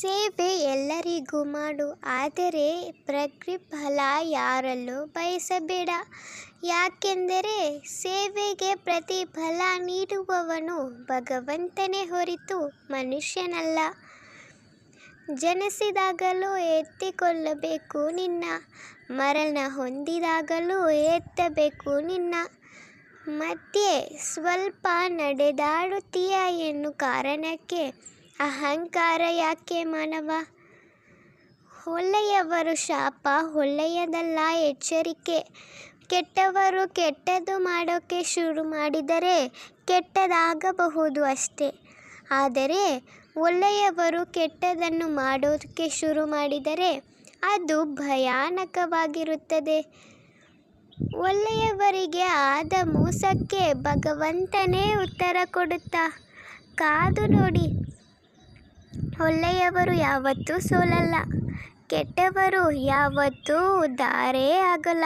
ಸೇವೆ ಎಲ್ಲರಿಗೂ ಮಾಡು. ಆದರೆ ಪ್ರತಿಫಲ ಯಾರಲ್ಲೂ ಬಯಸಬೇಡ. ಯಾಕೆಂದರೆ ಸೇವೆಗೆ ಪ್ರತಿಫಲ ನೀಡುವವನು ಭಗವಂತನೇ ಹೊರತು ಮನುಷ್ಯನಲ್ಲ. ಜನಿಸಿದಾಗಲೂ ಎತ್ತಿಕೊಳ್ಳಬೇಕು ನಿನ್ನ. ಮರಣ ಹೊಂದಿದಾಗಲೂ ಎತ್ತಬೇಕು ನಿನ್ನ. ಮಧ್ಯೆ ಸ್ವಲ್ಪ ನಡೆದಾಡುತ್ತೀಯ ಎನ್ನು ಕಾರಣಕ್ಕೆ ಅಹಂಕಾರ ಯಾಕೆ ಮಾನವ? ಒಳ್ಳೆಯವರು ಶಾಪ, ಒಳ್ಳೆಯದಲ್ಲ ಎಚ್ಚರಿಕೆ. ಕೆಟ್ಟವರು ಕೆಟ್ಟದ್ದು ಮಾಡೋಕ್ಕೆ ಶುರು ಮಾಡಿದರೆ ಕೆಟ್ಟದಾಗಬಹುದು ಅಷ್ಟೇ. ಆದರೆ ಒಳ್ಳೆಯವರು ಕೆಟ್ಟದನ್ನು ಮಾಡೋದಕ್ಕೆ ಶುರು ಮಾಡಿದರೆ ಅದು ಭಯಾನಕವಾಗಿರುತ್ತದೆ. ಒಳ್ಳೆಯವರಿಗೆ ಆದ ಮೋಸಕ್ಕೆ ಭಗವಂತನೇ ಉತ್ತರ ಕೊಡುತ್ತಾ, ಕಾದು ನೋಡಿ. ಒಳ್ಳೆಯವರು ಯಾವತ್ತೂ ಸೋಲಲ್ಲ, ಕೆಟ್ಟವರು ಯಾವತ್ತೂ ಉದ್ದಾರೇ ಆಗಲ್ಲ.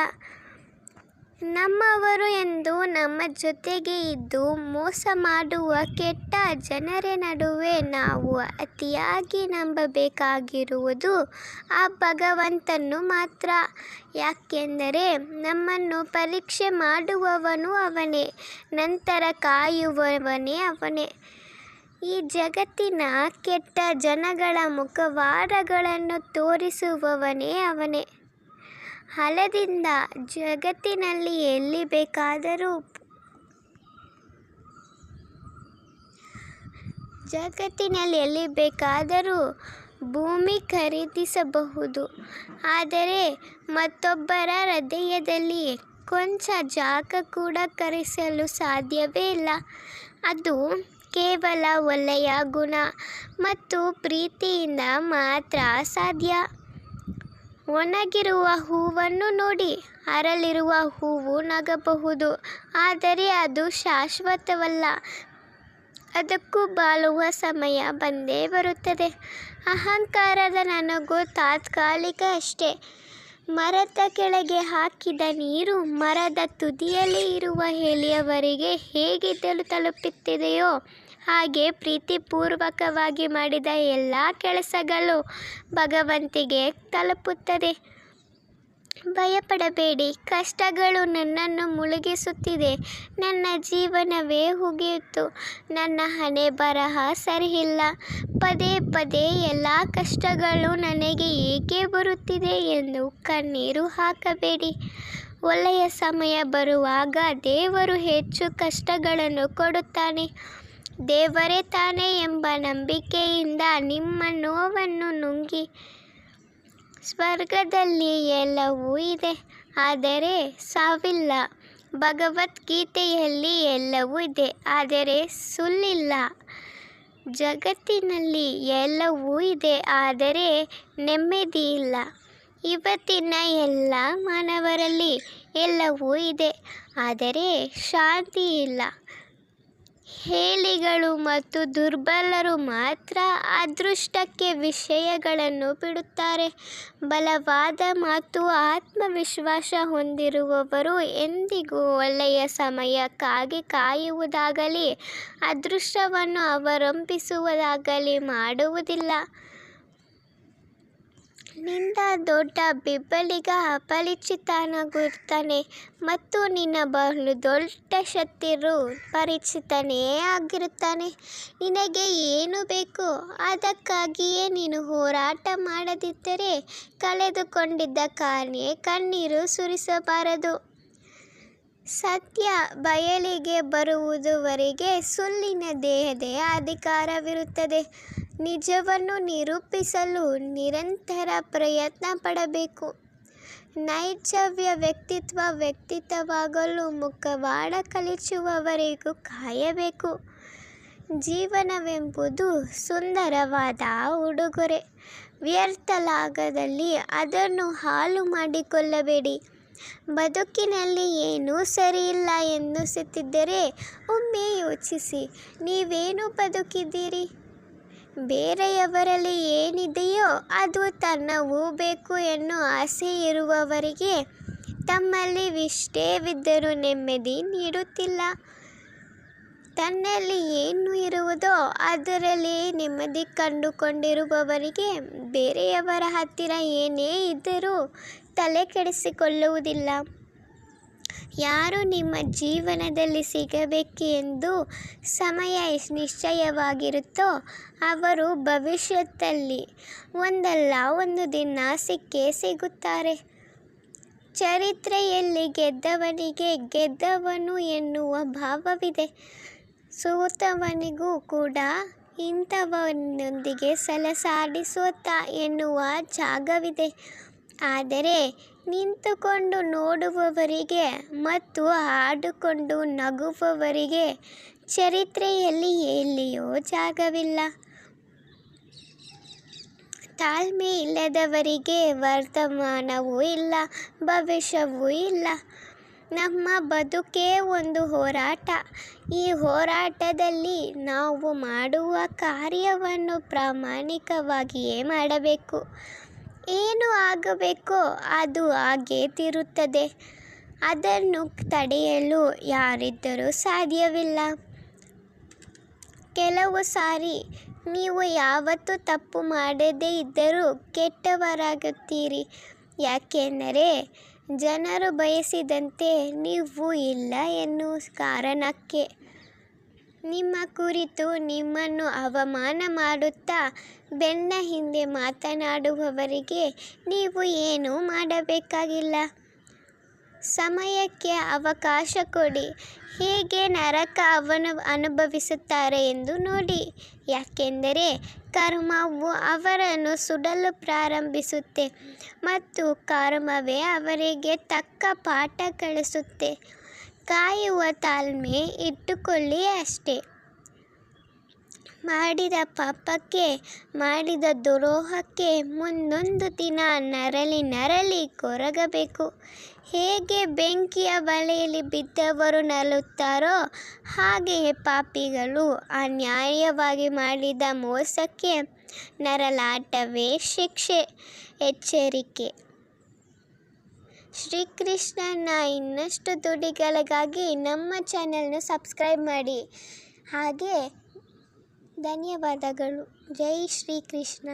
ನಮ್ಮವರು ಎಂದು ನಮ್ಮ ಜೊತೆಗೆ ಇದ್ದು ಮೋಸ ಮಾಡುವ ಕೆಟ್ಟ ಜನರ ನಡುವೆ ನಾವು ಅತಿಯಾಗಿ ನಂಬಬೇಕಾಗಿರುವುದು ಆ ಭಗವಂತನು ಮಾತ್ರ. ಯಾಕೆಂದರೆ ನಮ್ಮನ್ನು ಪರೀಕ್ಷೆ ಮಾಡುವವನು ಅವನೇ, ನಂತರ ಕಾಯುವವನೇ ಅವನೇ. ಈ ಜಗತ್ತಿನ ಕೆಟ್ಟ ಜನಗಳ ಮುಖವಾಡಗಳನ್ನು ತೋರಿಸುವವನೇ ಅವನೇ. ಹಲದಿಂದ ಜಗತ್ತಿನಲ್ಲಿ ಎಲ್ಲಿ ಬೇಕಾದರೂ ಜಗತ್ತಿನಲ್ಲಿ ಎಲ್ಲಿ ಬೇಕಾದರೂ ಭೂಮಿ ಖರೀದಿಸಬಹುದು. ಆದರೆ ಮತ್ತೊಬ್ಬರ ಹೃದಯದಲ್ಲಿ ಕೊಂಚ ಜಾಗ ಕೂಡ ಕರೆಸಲು ಸಾಧ್ಯವೇ ಇಲ್ಲ. ಅದು ಕೇವಲ ಒಳ್ಳೆಯ ಗುಣ ಮತ್ತು ಪ್ರೀತಿಯಿಂದ ಮಾತ್ರ ಸಾಧ್ಯ. ಒಣಗಿರುವ ಹೂವನ್ನು ನೋಡಿ, ಅರಳಿರುವ ಹೂವು ನಗಬಹುದು, ಆದರೆ ಅದು ಶಾಶ್ವತವಲ್ಲ. ಅದಕ್ಕೂ ಬಾಳುವ ಸಮಯ ಬಂದೇ ಬರುತ್ತದೆ. ಅಹಂಕಾರದ ನನಗೂ ತಾತ್ಕಾಲಿಕ ಅಷ್ಟೇ. ಮರದ ಕೆಳಗೆ ಹಾಕಿದ ನೀರು ಮರದ ತುದಿಯಲ್ಲಿ ಇರುವ ಎಲೆಯವರೆಗೆ ಹೇಗೆ ತಲು ತಲುಪುತ್ತಿದೆಯೋ ಹಾಗೆ ಪ್ರೀತಿಪೂರ್ವಕವಾಗಿ ಮಾಡಿದ ಎಲ್ಲ ಕೆಲಸಗಳು ಭಗವಂತಿಗೆ ತಲುಪುತ್ತದೆ. ಭಯಪಡಬೇಡಿ. ಕಷ್ಟಗಳು ನನ್ನನ್ನು ಮುಳುಗಿಸುತ್ತಿದೆ. ನನ್ನ ಜೀವನವೇ ಹುಗಿಯಿತು ನನ್ನ ಹಣೆ ಬರಹ ಸರಿಯಿಲ್ಲ. ಪದೇ ಪದೇ ಎಲ್ಲ ಕಷ್ಟಗಳು ನನಗೆ ಏಕೆ ಬರುತ್ತಿದೆ ಎಂದು ಕಣ್ಣೀರು ಹಾಕಬೇಡಿ. ಒಳ್ಳೆಯ ಸಮಯ ಬರುವಾಗ ದೇವರು ಹೆಚ್ಚು ಕಷ್ಟಗಳನ್ನು ಕೊಡುತ್ತಾನೆ. ದೇವರೇ ತಾನೇ ಎಂಬ ನಂಬಿಕೆಯಿಂದ ನಿಮ್ಮ ನೋವನ್ನು ನುಂಗಿ. ಸ್ವರ್ಗದಲ್ಲಿ ಎಲ್ಲವೂ ಇದೆ, ಆದರೆ ಸಾವಿಲ್ಲ. ಭಗವದ್ಗೀತೆಯಲ್ಲಿ ಎಲ್ಲವೂ ಇದೆ, ಆದರೆ ಸುಳ್ಳಿಲ್ಲ. ಜಗತ್ತಿನಲ್ಲಿ ಎಲ್ಲವೂ ಇದೆ, ಆದರೆ ನೆಮ್ಮದಿ ಇಲ್ಲ. ಇವತ್ತಿನ ಎಲ್ಲ ಮಾನವರಲ್ಲಿ ಎಲ್ಲವೂ ಇದೆ, ಆದರೆ ಶಾಂತಿ ಇಲ್ಲ. ಹೇಲಿಗಳು ಮತ್ತು ದುರ್ಬಲರು ಮಾತ್ರ ಅದೃಷ್ಟಕ್ಕೆ ವಿಷಯಗಳನ್ನು ಬಿಡುತ್ತಾರೆ. ಬಲವಾದ ಮತ್ತು ಆತ್ಮವಿಶ್ವಾಸ ಹೊಂದಿರುವವರು ಎಂದಿಗೂ ಒಳ್ಳೆಯ ಸಮಯಕ್ಕಾಗಿ ಕಾಯುವುದಾಗಲಿ, ಅದೃಷ್ಟವನ್ನು ಅವಲಂಬಿಸುವುದಾಗಲಿ ಮಾಡುವುದಿಲ್ಲ. ನಿಂದ ದೊಡ್ಡ ಬೆಂಬಲಿಗ ಅಪರಿಚಿತನಾಗಿರುತ್ತಾನೆ ಮತ್ತು ನಿನ್ನ ಬಹಳ ದೊಡ್ಡ ಶತ್ರು ಪರಿಚಿತನೇ ಆಗಿರುತ್ತಾನೆ ನಿನಗೆ ಏನು ಬೇಕು? ಅದಕ್ಕಾಗಿಯೇ ನೀನು ಹೋರಾಟ ಮಾಡದಿದ್ದರೆ ಕಳೆದುಕೊಂಡಿದ್ದ ಕಾರಣ ಕಣ್ಣೀರು ಸುರಿಸಬಾರದು. ಸತ್ಯ ಬಯಲಿಗೆ ಬರುವುದುವರೆಗೆ ಸುಳ್ಳಿನ ದೇಹದ ಅಧಿಕಾರವಿರುತ್ತದೆ. ನಿಜವನ್ನು ನಿರೂಪಿಸಲು ನಿರಂತರ ಪ್ರಯತ್ನ ಪಡಬೇಕು. ನೈಜವ್ಯ ವ್ಯಕ್ತಿತ್ವ ವ್ಯಕ್ತಿತ್ವವಾಗಲು ಮುಖವಾಡ ಕಲಿಸುವವರೆಗೂ ಕಾಯಬೇಕು. ಜೀವನವೆಂಬುದು ಸುಂದರವಾದ ಉಡುಗೊರೆ. ವ್ಯರ್ಥಲಾಗದಲ್ಲಿ ಅದನ್ನು ಹಾಳು ಮಾಡಿಕೊಳ್ಳಬೇಡಿ. ಬದುಕಿನಲ್ಲಿ ಏನೂ ಸರಿಯಿಲ್ಲ ಎನ್ನಿಸುತ್ತಿದ್ದರೆ ಒಮ್ಮೆ ಯೋಚಿಸಿ, ನೀವೇನು ಬದುಕಿದ್ದೀರಿ? ಬೇರೆಯವರಲ್ಲಿ ಏನಿದೆಯೋ ಅದು ತನ್ನವೂ ಬೇಕು ಎನ್ನುವ ಆಸೆ ಇರುವವರಿಗೆ ತಮ್ಮಲ್ಲಿ ವಿಷ್ಟೇವಿದ್ದರೂ ನೆಮ್ಮದಿ ನೀಡುತ್ತಿಲ್ಲ. ತನ್ನಲ್ಲಿ ಏನು ಇರುವುದೋ ಅದರಲ್ಲಿ ನೆಮ್ಮದಿ ಕಂಡುಕೊಂಡಿರುವವರಿಗೆ ಬೇರೆಯವರ ಹತ್ತಿರ ಏನೇ ಇದ್ದರೂ ತಲೆ ಕೆಡಿಸಿಕೊಳ್ಳುವುದಿಲ್ಲ. ಯಾರು ನಿಮ್ಮ ಜೀವನದಲ್ಲಿ ಸಿಗಬೇಕು ಎಂದು ಸಮಯ ನಿಶ್ಚಯವಾಗಿರುತ್ತೋ ಅವರು ಭವಿಷ್ಯದಲ್ಲಿ ಒಂದಲ್ಲ ಒಂದು ದಿನ ಸಿಕ್ಕೇ ಸಿಗುತ್ತಾರೆ. ಚರಿತ್ರೆಯಲ್ಲಿ ಗೆದ್ದವನಿಗೆ ಗೆದ್ದವನು ಎನ್ನುವ ಭಾವವಿದೆ. ಸೋತವನಿಗೂ ಕೂಡ ಇಂಥವನೊಂದಿಗೆ ಸಲಸಾಡಿಸೋತ ಎನ್ನುವ ಜಾಗವಿದೆ. ಆದರೆ ನಿಂತುಕೊಂಡು ನೋಡುವವರಿಗೆ ಮತ್ತು ಹಾಡಿಕೊಂಡು ನಗುವವರಿಗೆ ಚರಿತ್ರೆಯಲ್ಲಿ ಎಲ್ಲಿಯೂ ಜಾಗವಿಲ್ಲ. ತಾಳ್ಮೆ ಇಲ್ಲದವರಿಗೆ ವರ್ತಮಾನವೂ ಇಲ್ಲ, ಭವಿಷ್ಯವೂ ಇಲ್ಲ. ನಮ್ಮ ಬದುಕೇ ಒಂದು ಹೋರಾಟ. ಈ ಹೋರಾಟದಲ್ಲಿ ನಾವು ಮಾಡುವ ಕಾರ್ಯವನ್ನು ಪ್ರಾಮಾಣಿಕವಾಗಿಯೇ ಮಾಡಬೇಕು. ಏನು ಆಗಬೇಕೋ ಅದು ಆಗೇ ತಿರುತ್ತದೆ. ಅದನ್ನು ತಡೆಯಲು ಯಾರಿದ್ದರೂ ಸಾಧ್ಯವಿಲ್ಲ. ಕೆಲವು ಸಾರಿ ನೀವು ಯಾವತ್ತೂ ತಪ್ಪು ಮಾಡದೇ ಇದ್ದರೂ ಕೆಟ್ಟವರಾಗುತ್ತೀರಿ. ಯಾಕೆಂದರೆ ಜನರು ಬಯಸಿದಂತೆ ನೀವು ಇಲ್ಲ ಎನ್ನುವ ಕಾರಣಕ್ಕೆ ನಿಮ್ಮ ಕುರಿತು ನಿಮ್ಮನ್ನು ಅವಮಾನ ಮಾಡುತ್ತಾ ಬೆನ್ನ ಹಿಂದೆ ಮಾತನಾಡುವವರಿಗೆ ನೀವು ಏನೂ ಮಾಡಬೇಕಾಗಿಲ್ಲ. ಸಮಯಕ್ಕೆ ಅವಕಾಶ ಕೊಡಿ. ಹೇಗೆ ನರಕ ಅವನು ಅನುಭವಿಸುತ್ತಾರೆ ಎಂದು ನೋಡಿ. ಯಾಕೆಂದರೆ ಕರ್ಮವು ಅವರನ್ನು ಸುಡಲು ಪ್ರಾರಂಭಿಸುತ್ತೆ ಮತ್ತು ಕರ್ಮವೇ ಅವರಿಗೆ ತಕ್ಕ ಪಾಠ ಕಳಿಸುತ್ತೆ ಕಾಯುವ ತಾಳ್ಮೆ ಇಟ್ಟುಕೊಳ್ಳಿ ಅಷ್ಟೇ. ಮಾಡಿದ ಪಾಪಕ್ಕೆ, ಮಾಡಿದ ದುರೋಹಕ್ಕೆ ಮುಂದೊಂದು ದಿನ ನರಳಿ ನರಳಿ ಕೊರಗಬೇಕು. ಹೇಗೆ ಬೆಂಕಿಯ ಬಲೆಯಲ್ಲಿ ಬಿದ್ದವರು ನಲುತ್ತಾರೋ, ಹಾಗೆಯೇ ಪಾಪಿಗಳು ಅನ್ಯಾಯವಾಗಿ ಮಾಡಿದ ಮೋಸಕ್ಕೆ ನರಲಾಟವೇ ಶಿಕ್ಷೆ, ಎಚ್ಚರಿಕೆ. ಶ್ರೀಕೃಷ್ಣನ ಇನ್ನಷ್ಟು ದುಡಿಗಳಿಗಾಗಿ ನಮ್ಮ ಚಾನೆಲ್ನ ಸಬ್ಸ್ಕ್ರೈಬ್ ಮಾಡಿ. ಹಾಗೆ ಧನ್ಯವಾದಗಳು. ಜೈ ಶ್ರೀಕೃಷ್ಣ.